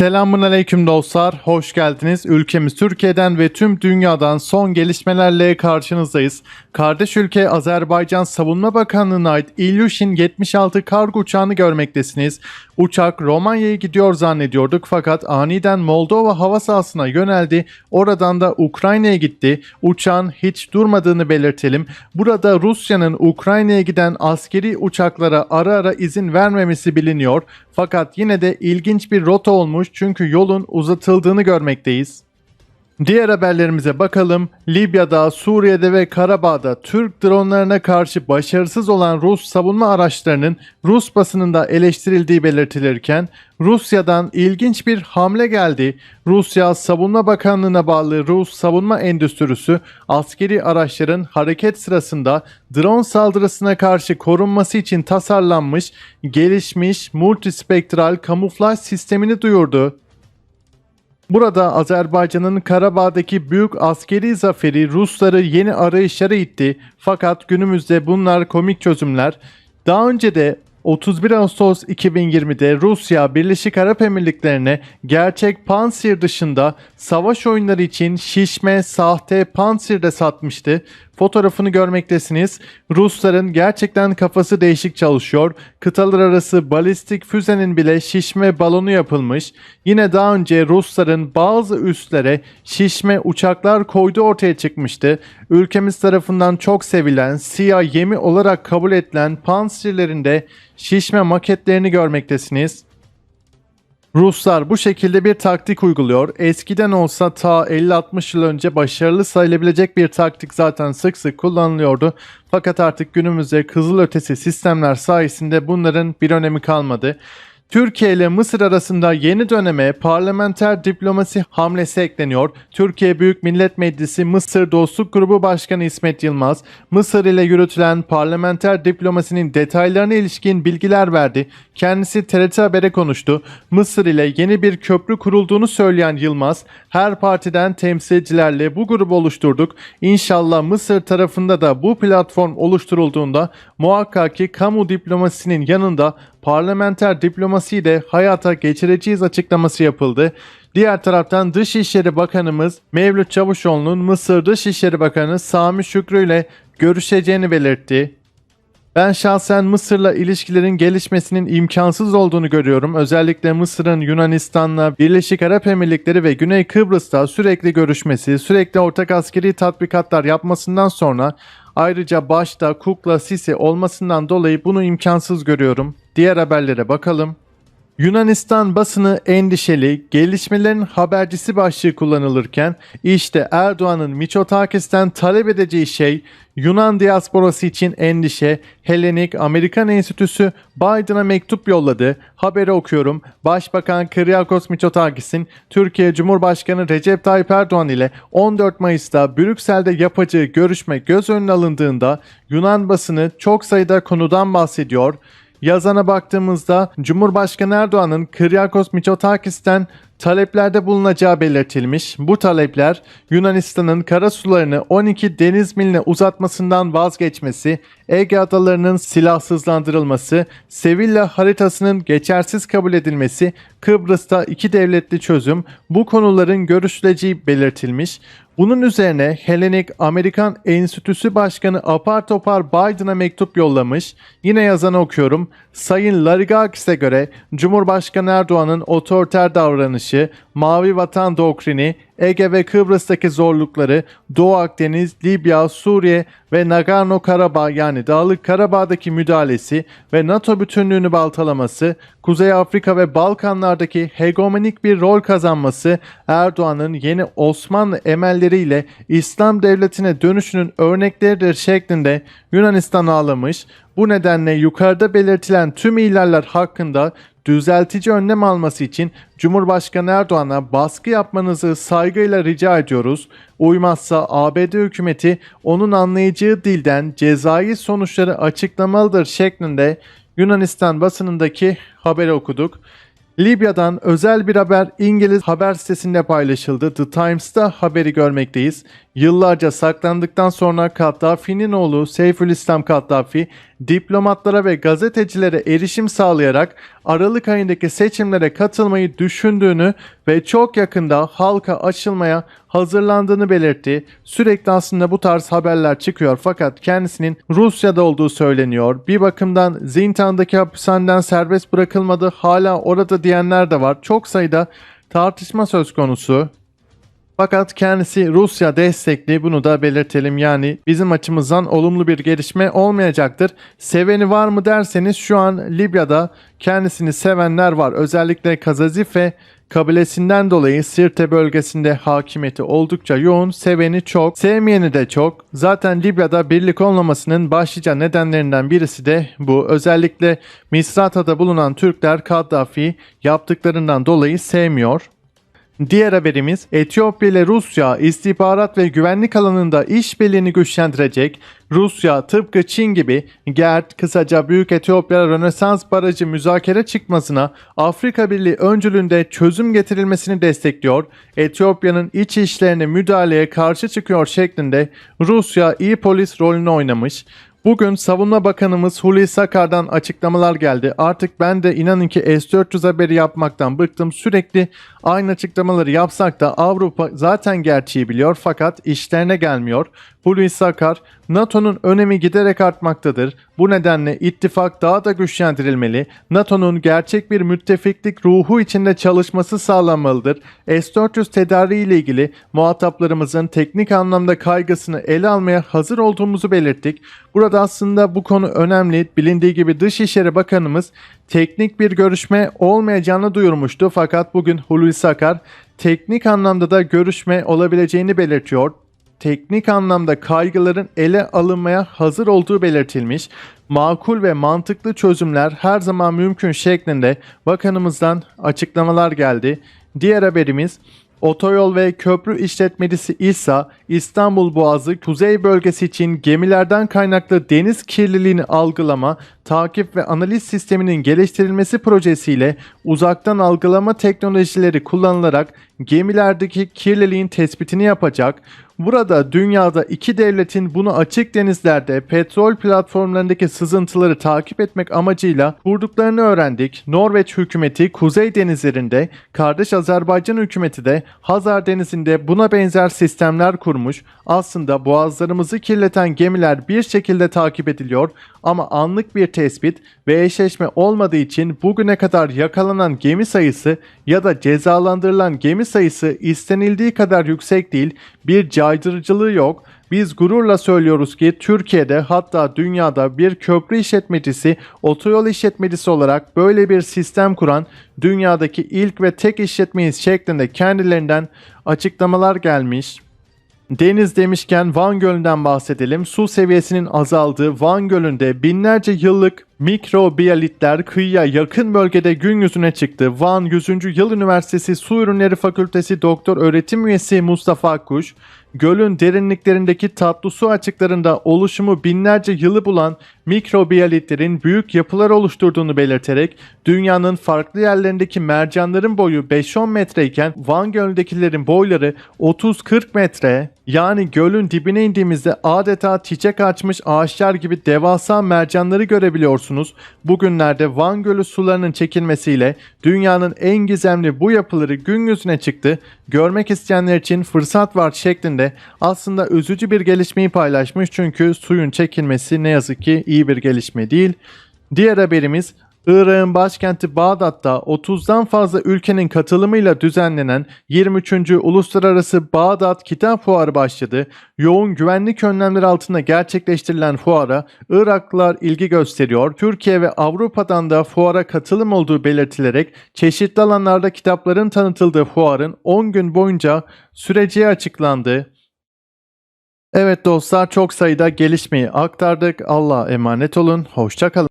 Selamun aleyküm dostlar, hoş geldiniz. Ülkemiz Türkiye'den ve tüm dünyadan son gelişmelerle karşınızdayız. Kardeş ülke Azerbaycan Savunma Bakanlığı'na ait Ilyushin 76 kargo uçağını görmektesiniz. Uçak Romanya'ya gidiyor zannediyorduk fakat aniden Moldova hava sahasına yöneldi. Oradan da Ukrayna'ya gitti. Uçağın hiç durmadığını belirtelim. Burada Rusya'nın Ukrayna'ya giden askeri uçaklara ara ara izin vermemesi biliniyor. Fakat yine de ilginç bir rota olmuş çünkü yolun uzatıldığını görmekteyiz. Diğer haberlerimize bakalım. Libya'da, Suriye'de ve Karabağ'da Türk dronlarına karşı başarısız olan Rus savunma araçlarının Rus basınında eleştirildiği belirtilirken Rusya'dan ilginç bir hamle geldi. Rusya Savunma Bakanlığı'na bağlı Rus savunma endüstrisi askeri araçların hareket sırasında drone saldırısına karşı korunması için tasarlanmış, gelişmiş multispektral kamuflaj sistemini duyurdu. Burada Azerbaycan'ın Karabağ'daki büyük askeri zaferi Rusları yeni arayışlara itti. Fakat günümüzde bunlar komik çözümler. Daha önce de 31 Ağustos 2020'de Rusya Birleşik Arap Emirlikleri'ne gerçek Pansir dışında savaş oyunları için şişme sahte Pansir de satmıştı. Fotoğrafını görmektesiniz. Rusların gerçekten kafası değişik çalışıyor. Kıtalar arası balistik füzenin bile şişme balonu yapılmış. Yine daha önce Rusların bazı üslere şişme uçaklar koyduğu ortaya çıkmıştı. Ülkemiz tarafından çok sevilen, siyah yemi olarak kabul edilen Pansirlerin de şişme maketlerini görmektesiniz. Ruslar bu şekilde bir taktik uyguluyor. Eskiden olsa ta 50-60 yıl önce başarılı sayılabilecek bir taktik zaten sık sık kullanılıyordu. Fakat artık günümüzde kızılötesi sistemler sayesinde bunların bir önemi kalmadı. Türkiye ile Mısır arasında yeni döneme parlamenter diplomasi hamlesi ekleniyor. Türkiye Büyük Millet Meclisi Mısır Dostluk Grubu Başkanı İsmet Yılmaz, Mısır ile yürütülen parlamenter diplomasinin detaylarına ilişkin bilgiler verdi. Kendisi TRT Haber'e konuştu. Mısır ile yeni bir köprü kurulduğunu söyleyen Yılmaz, her partiden temsilcilerle bu grubu oluşturduk. İnşallah Mısır tarafında da bu platform oluşturulduğunda muhakkak ki kamu diplomasisinin yanında parlamenter diplomasiyi de hayata geçireceğiz açıklaması yapıldı. Diğer taraftan Dışişleri Bakanımız Mevlüt Çavuşoğlu'nun Mısır Dışişleri Bakanı Sami Şükrü ile görüşeceğini belirtti. Ben şahsen Mısır'la ilişkilerin gelişmesinin imkansız olduğunu görüyorum. Özellikle Mısır'ın Yunanistan'la, Birleşik Arap Emirlikleri ve Güney Kıbrıs'ta sürekli görüşmesi, sürekli ortak askeri tatbikatlar yapmasından sonra ayrıca başta Kukla Sisi olmasından dolayı bunu imkansız görüyorum. Diğer haberlere bakalım. Yunanistan basını endişeli, gelişmelerin habercisi başlığı kullanılırken işte Erdoğan'ın Miçotakis'ten talep edeceği şey Yunan diasporası için endişe, Helenik Amerikan Enstitüsü Biden'a mektup yolladı. Haberi okuyorum. Başbakan Kyriakos Mitsotakis'in Türkiye Cumhurbaşkanı Recep Tayyip Erdoğan ile 14 Mayıs'ta Brüksel'de yapacağı görüşme göz önüne alındığında Yunan basını çok sayıda konudan bahsediyor. Yazana baktığımızda Cumhurbaşkanı Erdoğan'ın Kyriakos Mitsotakis'ten taleplerde bulunacağı belirtilmiş. Bu talepler Yunanistan'ın kara sularını 12 deniz miline uzatmasından vazgeçmesi, Ege adalarının silahsızlandırılması, Sevilla haritasının geçersiz kabul edilmesi, Kıbrıs'ta iki devletli çözüm bu konuların görüşüleceği belirtilmiş. Bunun üzerine Hellenic Amerikan Enstitüsü Başkanı apar topar Biden'a mektup yollamış. Yine yazanı okuyorum. Sayın Larigakis'e göre Cumhurbaşkanı Erdoğan'ın otoriter davranışı, mavi vatan doktrini, Ege ve Kıbrıs'taki zorlukları, Doğu Akdeniz, Libya, Suriye ve Nagorno-Karabağ yani Dağlık Karabağ'daki müdahalesi ve NATO bütünlüğünü baltalaması, Kuzey Afrika ve Balkanlardaki hegemonik bir rol kazanması, Erdoğan'ın yeni Osmanlı emelleriyle İslam devletine dönüşünün örnekleridir şeklinde Yunanistan ağlamış. Bu nedenle yukarıda belirtilen tüm ihlaller hakkında düzeltici önlem alması için Cumhurbaşkanı Erdoğan'a baskı yapmanızı saygıyla rica ediyoruz. Uymazsa ABD hükümeti onun anlayacağı dilden cezai sonuçları açıklamalıdır şeklinde Yunanistan basınındaki haberi okuduk. Libya'dan özel bir haber İngiliz haber sitesinde paylaşıldı. The Times'ta haberi görmekteyiz. Yıllarca saklandıktan sonra Kaddafi'nin oğlu Seyfülislam Kaddafi diplomatlara ve gazetecilere erişim sağlayarak Aralık ayındaki seçimlere katılmayı düşündüğünü ve çok yakında halka açılmaya hazırlandığını belirtti. Sürekli aslında bu tarz haberler çıkıyor fakat kendisinin Rusya'da olduğu söyleniyor. Bir bakımdan Zintan'daki hapishaneden serbest bırakılmadı hala orada diyenler de var. Çok sayıda tartışma söz konusu. Fakat kendisi Rusya destekli bunu da belirtelim yani bizim açımızdan olumlu bir gelişme olmayacaktır. Seveni var mı derseniz şu an Libya'da kendisini sevenler var. Özellikle Kazazife kabilesinden dolayı Sirte bölgesinde hakimiyeti oldukça yoğun, seveni çok, sevmeyeni de çok. Zaten Libya'da birlik olmamasının başlıca nedenlerinden birisi de bu. Özellikle Misrata'da bulunan Türkler Kaddafi yaptıklarından dolayı sevmiyor. Diğer haberimiz Etiyopya ile Rusya istihbarat ve güvenlik alanında işbirliğini güçlendirecek. Rusya tıpkı Çin gibi GERD kısaca Büyük Etiyopya Rönesans Barajı müzakere çıkmasına Afrika Birliği öncülüğünde çözüm getirilmesini destekliyor. Etiyopya'nın iç işlerine müdahaleye karşı çıkıyor şeklinde Rusya iyi polis rolünü oynamış. Bugün Savunma Bakanımız Hulusi Akar'dan açıklamalar geldi. Artık ben de inanın ki S-400 haberi yapmaktan bıktım. Sürekli aynı açıklamaları yapsak da Avrupa zaten gerçeği biliyor fakat işlerine gelmiyor. Hulusi Akar, NATO'nun önemi giderek artmaktadır. Bu nedenle ittifak daha da güçlendirilmeli. NATO'nun gerçek bir müttefiklik ruhu içinde çalışması sağlanmalıdır. S-400 tedariği ile ilgili muhataplarımızın teknik anlamda kaygısını ele almaya hazır olduğumuzu belirttik. Burada aslında bu konu önemli. Bilindiği gibi Dışişleri Bakanımız teknik bir görüşme olmayacağını duyurmuştu. Fakat bugün Hulusi Akar teknik anlamda da görüşme olabileceğini belirtiyor teknik anlamda kaygıların ele alınmaya hazır olduğu belirtilmiş. Makul ve mantıklı çözümler her zaman mümkün şeklinde bakanımızdan açıklamalar geldi. Diğer haberimiz Otoyol ve köprü işletmecisi İSA, İstanbul Boğazı kuzey bölgesi için gemilerden kaynaklı deniz kirliliğini algılama, takip ve analiz sisteminin geliştirilmesi projesiyle uzaktan algılama teknolojileri kullanılarak gemilerdeki kirliliğin tespitini yapacak. Burada dünyada iki devletin bunu açık denizlerde petrol platformlarındaki sızıntıları takip etmek amacıyla kurduklarını öğrendik. Norveç hükümeti kuzey denizlerinde, kardeş Azerbaycan hükümeti de Hazar denizinde buna benzer sistemler kurmuş. Aslında boğazlarımızı kirleten gemiler bir şekilde takip ediliyor ama anlık bir tespit ve eşleşme olmadığı için bugüne kadar yakalanan gemi sayısı ya da cezalandırılan gemi sayısı istenildiği kadar yüksek değil. Bir caydırıcılığı yok. Biz gururla söylüyoruz ki Türkiye'de hatta dünyada bir köprü işletmecisi, otoyol işletmecisi olarak böyle bir sistem kuran dünyadaki ilk ve tek işletmeyiz şeklinde kendilerinden açıklamalar gelmiş. Deniz demişken Van Gölü'nden bahsedelim. Su seviyesinin azaldığı Van Gölü'nde binlerce yıllık mikrobiyalitler kıyıya yakın bölgede gün yüzüne çıktı. Van 100. Yıl Üniversitesi Su Ürünleri Fakültesi Doktor Öğretim Üyesi Mustafa Akkuş, gölün derinliklerindeki tatlı su açıklarında oluşumu binlerce yılı bulan mikrobiyalitlerin büyük yapılar oluşturduğunu belirterek dünyanın farklı yerlerindeki mercanların boyu 5-10 metreyken Van Gölü'ndekilerin boyları 30-40 metre yani gölün dibine indiğimizde adeta çiçek açmış ağaçlar gibi devasa mercanları görebiliyorsunuz. Bugünlerde Van Gölü sularının çekilmesiyle dünyanın en gizemli bu yapıları gün yüzüne çıktı. Görmek isteyenler için fırsat var şeklinde aslında üzücü bir gelişmeyi paylaşmış çünkü suyun çekilmesi ne yazık ki iyi bir gelişme değil. Diğer haberimiz Irak'ın başkenti Bağdat'ta 30'dan fazla ülkenin katılımıyla düzenlenen 23. Uluslararası Bağdat Kitap Fuarı başladı. Yoğun güvenlik önlemleri altında gerçekleştirilen fuara Iraklılar ilgi gösteriyor. Türkiye ve Avrupa'dan da fuara katılım olduğu belirtilerek çeşitli alanlarda kitapların tanıtıldığı fuarın 10 gün boyunca süreci açıklandı. Evet dostlar çok sayıda gelişmeyi aktardık. Allah'a emanet olun. Hoşçakalın.